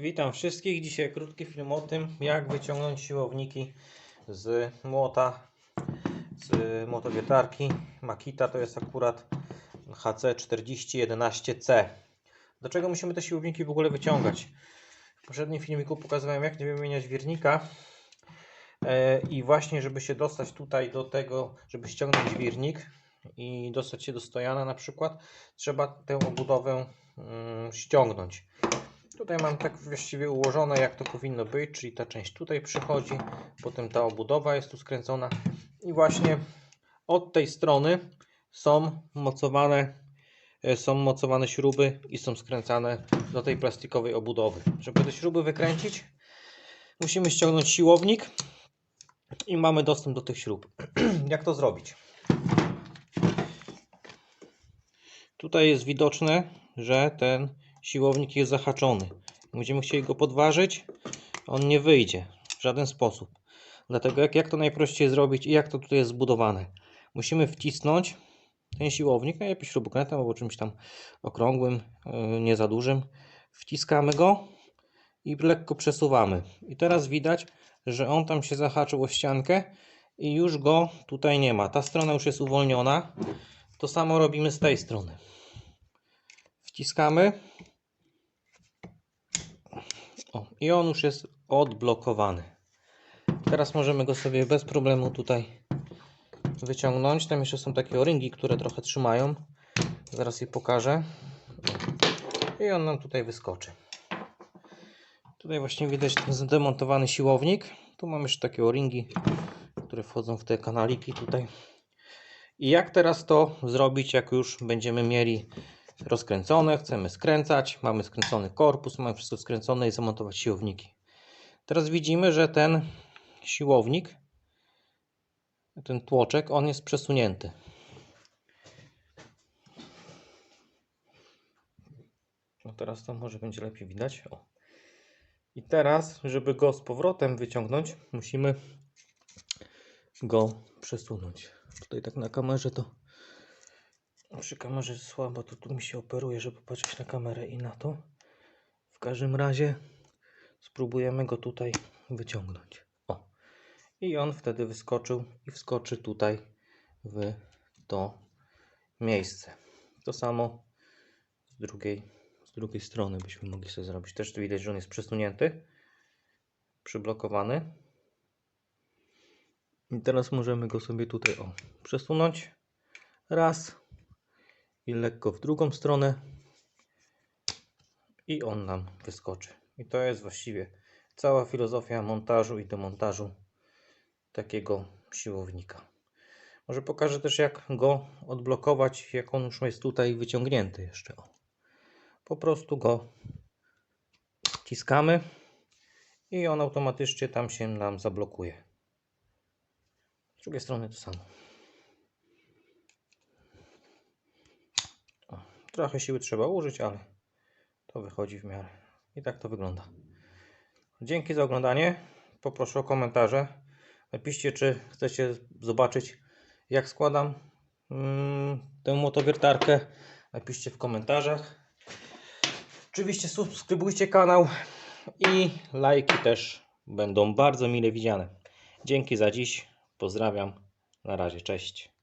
Witam wszystkich. Dzisiaj krótki film o tym, jak wyciągnąć siłowniki z młota, z młotowiertarki. Makita to jest akurat HC4011C. Do czego musimy te siłowniki w ogóle wyciągać? W poprzednim filmiku pokazywałem, jak nie wymieniać wirnika. E, I właśnie, żeby się dostać tutaj do tego, żeby ściągnąć wirnik i dostać się do stojana na przykład, trzeba tę obudowę mm, ściągnąć. Tutaj mam tak właściwie ułożone, jak to powinno być, czyli ta część tutaj przychodzi, potem ta obudowa jest tu skręcona i właśnie od tej strony są mocowane, e, są mocowane śruby i są skręcane do tej plastikowej obudowy. Żeby te śruby wykręcić, musimy ściągnąć siłownik i mamy dostęp do tych śrub. jak to zrobić? Tutaj jest widoczne, że ten siłownik jest zahaczony. Będziemy chcieli go podważyć, on nie wyjdzie w żaden sposób. Dlatego jak, jak to najprościej zrobić i jak to tutaj jest zbudowane? Musimy wcisnąć ten siłownik, najlepiej śrubokrętem albo czymś tam okrągłym, yy, nie za dużym. Wciskamy go i lekko przesuwamy. I teraz widać, że on tam się zahaczył o ściankę i już go tutaj nie ma. Ta strona już jest uwolniona. To samo robimy z tej strony. Wciskamy. O, I on już jest odblokowany. Teraz możemy go sobie bez problemu tutaj wyciągnąć. Tam jeszcze są takie o-ringi, które trochę trzymają. Zaraz je pokażę. I on nam tutaj wyskoczy. Tutaj właśnie widać zdemontowany siłownik. Tu mamy jeszcze takie o-ringi, które wchodzą w te kanaliki tutaj. I jak teraz to zrobić, jak już będziemy mieli rozkręcone, chcemy skręcać, mamy skręcony korpus, mamy wszystko skręcone i zamontować siłowniki. Teraz widzimy, że ten siłownik, ten tłoczek, on jest przesunięty. No teraz to może będzie lepiej widać. O. I teraz, żeby go z powrotem wyciągnąć, musimy go przesunąć. Tutaj tak na kamerze to przy kamerze słabo, to tu mi się operuje, żeby patrzeć na kamerę i na to. W każdym razie spróbujemy go tutaj wyciągnąć. O. I on wtedy wyskoczył i wskoczy tutaj w to miejsce. To samo z drugiej, z drugiej strony byśmy mogli sobie zrobić. Też tu widać, że on jest przesunięty, przyblokowany. I teraz możemy go sobie tutaj o, przesunąć. Raz i lekko w drugą stronę i on nam wyskoczy. I to jest właściwie cała filozofia montażu i demontażu takiego siłownika. Może pokażę też jak go odblokować, jak on już jest tutaj wyciągnięty jeszcze. Po prostu go wciskamy i on automatycznie tam się nam zablokuje. Z drugiej strony to samo. Trochę siły trzeba użyć, ale to wychodzi w miarę. I tak to wygląda. Dzięki za oglądanie. Poproszę o komentarze. Napiszcie, czy chcecie zobaczyć, jak składam mm, tę motowiertarkę. Napiszcie w komentarzach. Oczywiście subskrybujcie kanał i lajki też będą bardzo mile widziane. Dzięki za dziś. Pozdrawiam. Na razie. Cześć.